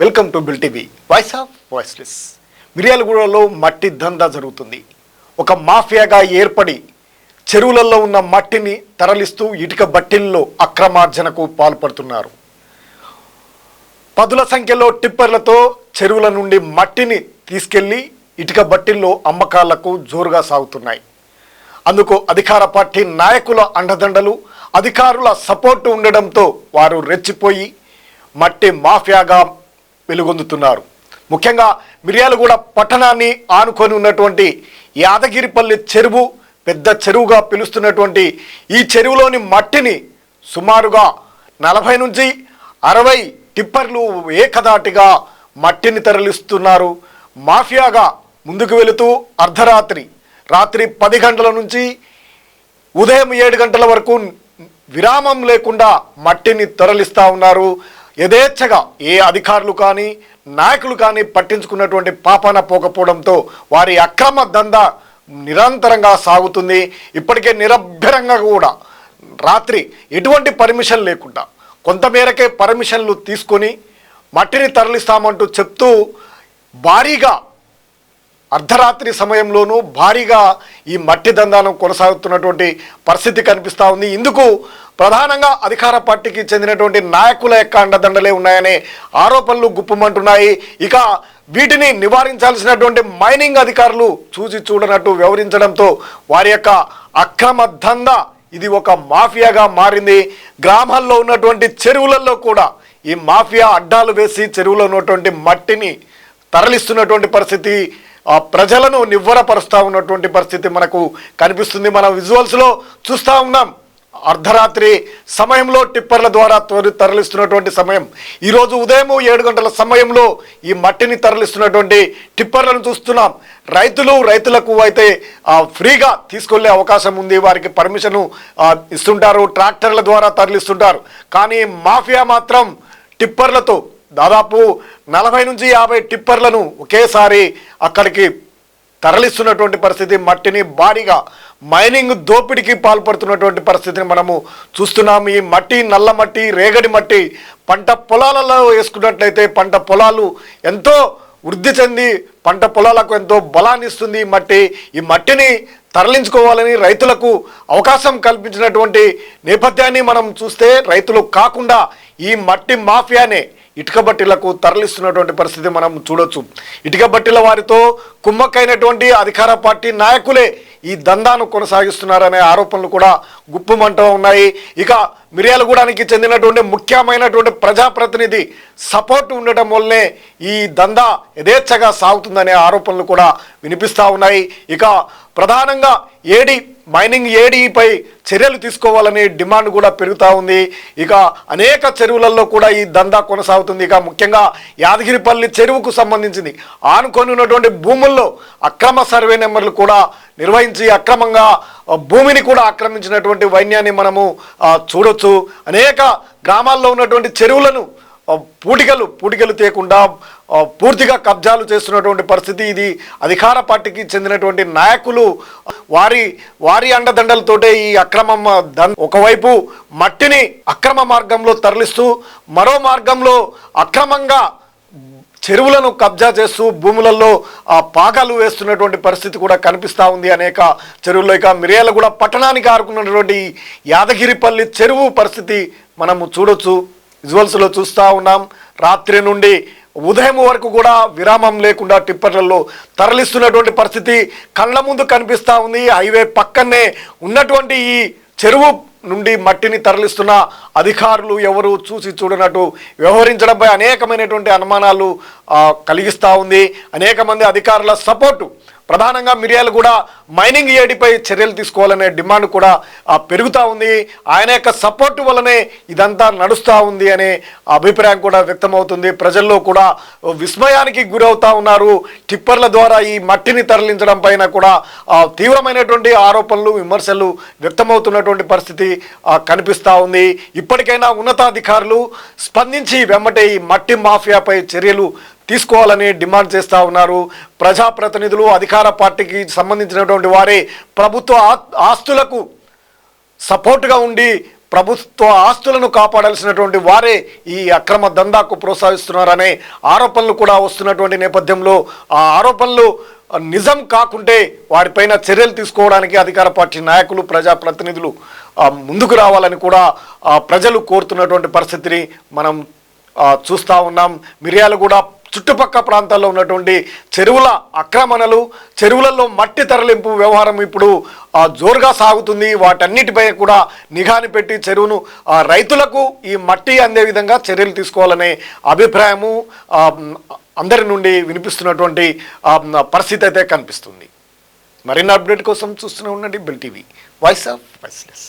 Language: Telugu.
Welcome to Bill TV. Voice of voiceless మిర్యాలగూడలో మట్టి దందా జరుగుతుంది. ఒక మాఫియాగా ఏర్పడి చెరువులలో ఉన్న మట్టిని తరలిస్తూ ఇటుక బట్టిల్లో అక్రమార్జనకు పాల్పడుతున్నారు. పదుల సంఖ్యలో టిప్పర్లతో చెరువుల నుండి మట్టిని తీసుకెళ్ళి ఇటుక బట్టిల్లో అమ్మకాలకు జోరుగా సాగుతున్నాయి. అందుకు అధికార పార్టీ నాయకుల అండదండలు అధికారుల సపోర్టు ఉండడంతో వారు రెచ్చిపోయి మట్టి మాఫియాగా వెలుగొందుతున్నారు. ముఖ్యంగా మిర్యాలగూడ పట్టణాన్ని ఆనుకొని ఉన్నటువంటి యాదగిరిపల్లి చెరువు పెద్ద చెరువుగా పిలుస్తున్నటువంటి ఈ చెరువులోని మట్టిని సుమారుగా నలభై నుంచి అరవై టిప్పర్లు ఏకదాటిగా మట్టిని తరలిస్తున్నారు. మాఫియాగా ముందుకు వెళుతూ అర్ధరాత్రి రాత్రి పది గంటల నుంచి ఉదయం ఏడు గంటల వరకు విరామం లేకుండా మట్టిని తరలిస్తూ ఉన్నారు. యథేచ్ఛగా ఏ అధికారులు కానీ నాయకులు కానీ పట్టించుకున్నటువంటి పాపాన పోకపోవడంతో వారి అక్రమ దందా నిరంతరంగా సాగుతుంది. ఇప్పటికే నిరభ్యరంగా కూడా రాత్రి ఎటువంటి పర్మిషన్ లేకుండా కొంతమేరకే పర్మిషన్లు తీసుకొని మట్టిని తరలిస్తామంటూ చెప్తూ భారీగా అర్ధరాత్రి సమయంలోనూ భారీగా ఈ మట్టి దందానం కొనసాగుతున్నటువంటి పరిస్థితి కనిపిస్తూ ఉంది. ఇందుకు ప్రధానంగా అధికార పార్టీకి చెందినటువంటి నాయకుల యొక్క అండదండలే ఉన్నాయనే ఆరోపణలు గుప్పమంటున్నాయి. ఇక వీటిని నివారించాల్సినటువంటి మైనింగ్ అధికారులు చూసి చూడనట్టు వ్యవహరించడంతో వారి యొక్క అక్రమ దందా ఇది ఒక మాఫియాగా మారింది. గ్రామాల్లో ఉన్నటువంటి చెరువులలో కూడా ఈ మాఫియా అడ్డాలు వేసి చెరువులో ఉన్నటువంటి మట్టిని తరలిస్తున్నటువంటి పరిస్థితి ప్రజలను నివ్వరపరుస్తూ ఉన్నటువంటి పరిస్థితి మనకు కనిపిస్తుంది. మనం విజువల్స్లో చూస్తూ ఉన్నాం. అర్ధరాత్రి సమయంలో టిప్పర్ల ద్వారా తోరి తరలిస్తున్నటువంటి సమయం. ఈరోజు ఉదయం ఏడు గంటల సమయంలో ఈ మట్టిని తరలిస్తున్నటువంటి టిప్పర్లను చూస్తున్నాం. రైతులు రైతులకు అయితే ఫ్రీగా తీసుకెళ్ళే అవకాశం ఉంది. వారికి పర్మిషన్ ఇస్తుంటారు. ట్రాక్టర్ల ద్వారా తరలిస్తుంటారు. కానీ మాఫియా మాత్రం టిప్పర్లతో దాదాపు నలభై నుంచి యాభై టిప్పర్లను ఒకేసారి అక్కడికి తరలిస్తున్నటువంటి పరిస్థితి మట్టిని భారీగా మైనింగ్ దోపిడీకి పాల్పడుతున్నటువంటి పరిస్థితిని మనము చూస్తున్నాము. ఈ మట్టి నల్ల మట్టి రేగడి మట్టి పంట పొలాలలో వేసుకున్నట్లయితే పంట పొలాలు ఎంతో వృద్ధి చెంది పంట పొలాలకు ఎంతో బలాన్ని ఇస్తుంది ఈ మట్టి. ఈ మట్టిని తరలించుకోవాలని రైతులకు అవకాశం కల్పించినటువంటి నేపథ్యాన్ని మనం చూస్తే రైతులు కాకుండా ఈ మట్టి మాఫియానే ఇటుక బట్టీలకు తరలిస్తున్నటువంటి పరిస్థితి మనం చూడొచ్చు. ఇటుక బట్టీల వారితో కుమ్మక్కైనటువంటి అధికార పార్టీ నాయకులే ఈ దందాను కొనసాగిస్తున్నారనే ఆరోపణలు కూడా గుప్పుమంటూ ఉన్నాయి. ఇక మిర్యాలగూడానికి చెందినటువంటి ముఖ్యమైనటువంటి ప్రజాప్రతినిధి సపోర్ట్ ఉండటం వల్లనే ఈ దందా యథేచ్ఛగా సాగుతుందనే ఆరోపణలు కూడా వినిపిస్తూ ఉన్నాయి. ఇక ప్రధానంగా ఏడి మైనింగ్ ఏడీపై చర్యలు తీసుకోవాలని డిమాండ్ కూడా పెరుగుతూ ఉంది. ఇక అనేక చెరువులలో కూడా ఈ దందా కొనసాగుతుంది. ఇక ముఖ్యంగా యాదగిరిపల్లి చెరువుకు సంబంధించింది. ఆనుకొని ఉన్నటువంటి భూముల్లో అక్రమ సర్వే నెంబర్లు కూడా నిర్వహించి అక్రమంగా భూమిని కూడా ఆక్రమించినటువంటి వైన్యాన్ని మనము చూడొచ్చు. అనేక గ్రామాల్లో ఉన్నటువంటి చెరువులను పూటికలు పూటికలు తీయకుండా పూర్తిగా కబ్జాలు చేస్తున్నటువంటి పరిస్థితి ఇది. అధికార పార్టీకి చెందినటువంటి నాయకులు వారి వారి అండదండలతోటే ఈ అక్రమం ఒకవైపు మట్టిని అక్రమ మార్గంలో తరలిస్తూ మరో మార్గంలో అక్రమంగా చెరువులను కబ్జా చేస్తూ భూములలో ఆ పాకాలు వేస్తున్నటువంటి పరిస్థితి కూడా కనిపిస్తూ ఉంది. అనేక చెరువుల్లో ఇక మిరియాలగూడ పట్టణానికి ఆరుకున్నటువంటి యాదగిరిపల్లి చెరువు పరిస్థితి మనము చూడొచ్చు. విజువల్స్లో చూస్తూ ఉన్నాం. రాత్రి నుండి ఉదయం వరకు కూడా విరామం లేకుండా టిప్పర్లలో తరలిస్తున్నటువంటి పరిస్థితి కళ్ళ ముందు కనిపిస్తూ ఉంది. హైవే పక్కనే ఉన్నటువంటి ఈ చెరువు నుండి మట్టిని తరలిస్తున్న అధికారులు ఎవరు చూసి చూడనట్టు వ్యవహరించడంపై అనేకమైనటువంటి అనుమానాలు కలిగిస్తూ ఉంది. అనేక మంది అధికారుల సపోర్టు ప్రధానంగా మిరియాలు కూడా మైనింగ్ ఏడిపై చర్యలు తీసుకోవాలనే డిమాండ్ కూడా పెరుగుతూ ఉంది. ఆయన యొక్క సపోర్టు వల్లనే ఇదంతా నడుస్తూ ఉంది అనే అభిప్రాయం కూడా వ్యక్తమవుతుంది. ప్రజల్లో కూడా విస్మయానికి గురవుతూ ఉన్నారు. టిప్పర్ల ద్వారా ఈ మట్టిని తరలించడం పైన కూడా తీవ్రమైనటువంటి ఆరోపణలు విమర్శలు వ్యక్తమవుతున్నటువంటి పరిస్థితి కనిపిస్తూ ఉంది. ఇప్పటికైనా ఉన్నతాధికారులు స్పందించి వెంబటే ఈ మట్టి మాఫియాపై చర్యలు తీసుకోవాలని డిమాండ్ చేస్తూ ఉన్నారు. ప్రజాప్రతినిధులు అధికార పార్టీకి సంబంధించినటువంటి వారే ప్రభుత్వ ఆస్తులకు సపోర్ట్గా ఉండి ప్రభుత్వ ఆస్తులను కాపాడాల్సినటువంటి వారే ఈ అక్రమ దందాకు ప్రోత్సహిస్తున్నారనే ఆరోపణలు కూడా వస్తున్నటువంటి నేపథ్యంలో ఆ ఆరోపణలు నిజం కాకుంటే వాడిపైన చర్యలు తీసుకోవడానికి అధికార పార్టీ నాయకులు ప్రజాప్రతినిధులు ముందుకు రావాలని కూడా ప్రజలు కోరుతున్నటువంటి పరిస్థితిని మనం చూస్తూ ఉన్నాం. మిర్యాలు కూడా చుట్టుపక్క ప్రాంతాల్లో ఉన్నటువంటి చెరువుల ఆక్రమణలు చెరువులలో మట్టి తరలింపు వ్యవహారం ఇప్పుడు జోరుగా సాగుతుంది. వాటన్నిటిపై కూడా నిఘాని పెట్టి చెరువును రైతులకు ఈ మట్టి అందే విధంగా చర్యలు తీసుకోవాలనే అభిప్రాయము అందరి నుండి వినిపిస్తున్నటువంటి పరిస్థితి అయితే కనిపిస్తుంది. మరిన్ని అప్డేట్ కోసం చూస్తూనే ఉండండి. Bill TV. Voice of voiceless